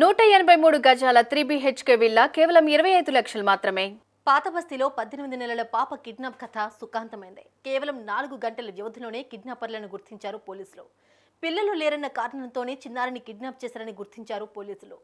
నూట ఎనభై మూడు గజాల త్రీ బీహెచ్కే విల్లా కేవలం ఇరవై ఐదు లక్షలు మాత్రమే. పాత బస్తీలో పద్దెనిమిది నెలల పాప కిడ్నాప్ కథ సుఖాంతమైంది. కేవలం నాలుగు గంటల వ్యవధిలోనే కిడ్నాపర్లను గుర్తించారు పోలీసులు. పిల్లలు లేరన్న కారణంతోనే చిన్నారిని కిడ్నాప్ చేశారని గుర్తించారు పోలీసులు.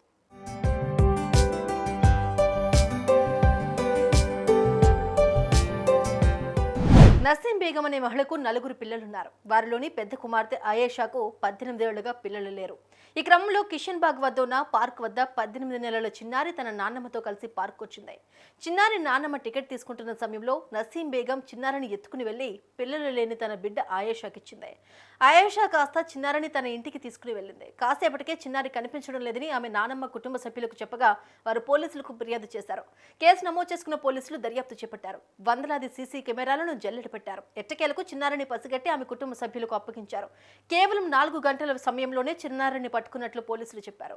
నసీం బేగం అనే మహిళకు నలుగురు పిల్లలున్నారు. వారిలోని పెద్ద కుమార్తె ఆయేషాకు పద్దెనిమిదేళ్ళుగా పిల్లలు లేరు. ఈ క్రమంలో కిషన్ బాగ్ వద్ద ఉన్న పార్క్ వద్ద పద్దెనిమిది నెలల చిన్నారి తన నాన్నమ్మతో కలిసి పార్క్ వచ్చింది. చిన్నారి నాన్నమ్మ టికెట్ తీసుకుంటున్న సమయంలో నసీం బేగం చిన్నారిని ఎత్తుకుని వెళ్ళి పిల్లలు లేని తన బిడ్డ ఆయేషాకి ఇచ్చింది. ఆయేషా కాస్త చిన్నారిని తన ఇంటికి తీసుకుని వెళ్ళింది. కాసేపటికే చిన్నారి కనిపించడం లేదని ఆమె నానమ్మ కుటుంబ సభ్యులకు చెప్పగా వారు పోలీసులకు ఫిర్యాదు చేశారు. కేసు నమోదు చేసుకున్న పోలీసులు దర్యాప్తు చేపట్టారు. వందలాది సీసీ కెమెరాలను జల్లెడ పెట్టారు. ఎట్టకేలకు చిన్నారిని పసిగట్టి ఆమె కుటుంబ సభ్యులకు అప్పగించారు. కేవలం నాలుగు గంటల సమయంలోనే చిన్నారిని పట్టుకున్నట్లు పోలీసులు చెప్పారు.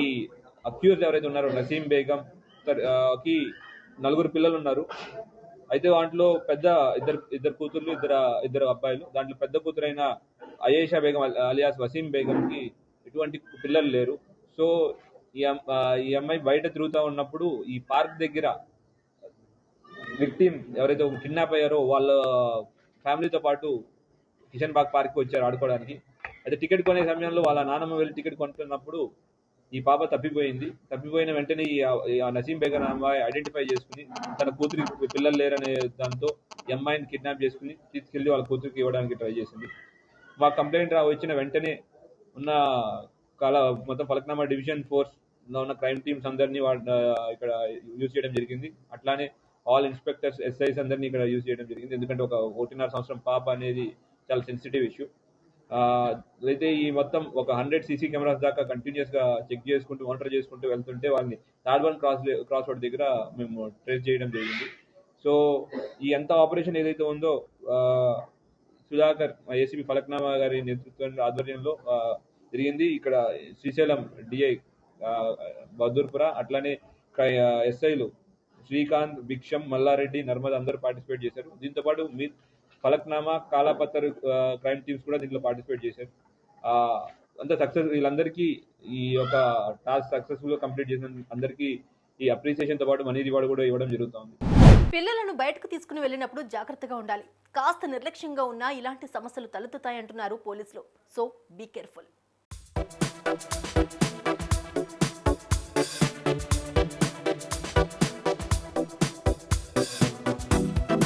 ఈ అక్యూజ్ ఎవరైతే ఉన్నారో నసీం బేగం కి నలుగురు పిల్లలు ఉన్నారు అయితే దాంట్లో పెద్ద ఇద్దరు ఇద్దరు కూతుర్లు ఇద్దరు ఇద్దరు అబ్బాయిలు దాంట్లో పెద్ద కూతురైన అయేషా బేగం అలియాస్ వసీం బేగం కి ఎటువంటి పిల్లలు లేరు. సో ఈ అమ్మాయి బయట తిరుగుతూ ఉన్నప్పుడు ఈ పార్క్ దగ్గర విక్టిమ్ ఎవరైతే కిడ్నాప్ అయ్యారో వాళ్ళ ఫ్యామిలీతో పాటు కిషన్ బాగ్ పార్క్ వచ్చారు ఆడుకోవడానికి. అయితే టికెట్ కొనే సమయంలో వాళ్ళ నాన్నమ్మ వెళ్ళి టికెట్ కొంటున్నప్పుడు ఈ పాప తప్పిపోయింది. తప్పిపోయిన వెంటనే ఈ నసీం బేగర్ అమ్మాయి ఐడెంటిఫై చేసుకుని తన కూతురి పిల్లలు లేరనే దాంతో ఈ అమ్మాయిని కిడ్నాప్ చేసుకుని తీసుకెళ్ళి వాళ్ళ కూతురికి ఇవ్వడానికి ట్రై చేసింది. మా కంప్లైంట్ రా వచ్చిన వెంటనే ఉన్న కళ మొత్తం ఫలక్నామా డివిజన్ ఫోర్స్ ఉన్న క్రైమ్ టీమ్స్ అందరినీ వాళ్ళ ఇక్కడ యూజ్ చేయడం జరిగింది. అట్లానే ఆల్ ఇన్స్పెక్టర్స్ ఎస్ఐస్ అందరినీ ఇక్కడ యూజ్ చేయడం జరిగింది. ఎందుకంటే ఒక ఒకటిన్నర సంవత్సరం పాప అనేది చాలా సెన్సిటివ్ ఇష్యూ అయితే ఈ మొత్తం ఒక హండ్రెడ్ సీసీ కెమెరాస్ దాకా కంటిన్యూస్గా చెక్ చేసుకుంటూ మానిటర్ చేసుకుంటూ వెళ్తుంటే వాళ్ళని తాడ్వన్ క్రాస్ క్రాస్ రోడ్ దగ్గర మేము ట్రేస్ చేయడం జరిగింది. సో ఈ ఎంత ఆపరేషన్ ఏదైతే ఉందో సుధాకర్ ఏసీబీ ఫలక్నామా గారి నేతృత్వం ఆధ్వర్యంలో జరిగింది. ఇక్కడ శ్రీశైలం డిఐ బహదూర్పుర అట్లానే ఎస్ఐలు శ్రీకాంత్ భిక్షం మల్లారెడ్డి నర్మద అందరూ పార్టిసిపేట్ చేశారు. దీంతో పాటు మీ ఫలక్నామా కాలాపత్తర్ క్రైమ్ టీమ్స్ కూడా దీంట్లో పార్టిసిపేట్ చేశారు. అంత సక్సెస్ వీళ్ళందరికీ ఈ యొక్క టాస్క్ సక్సెస్ఫుల్గా కంప్లీట్ చేసిన అందరికీ ఈ అప్రిసియేషన్తో పాటు మనీ రివార్డ్ కూడా ఇవ్వడం జరుగుతుంది. పిల్లలను బయటకు తీసుకుని వెళ్ళినప్పుడు జాగ్రత్తగా ఉండాలి. కాస్త నిర్లక్ష్యంగా ఉన్నా ఇలాంటి సమస్యలు తలెత్తుతాయంటున్నారు పోలీసులు. So be careful.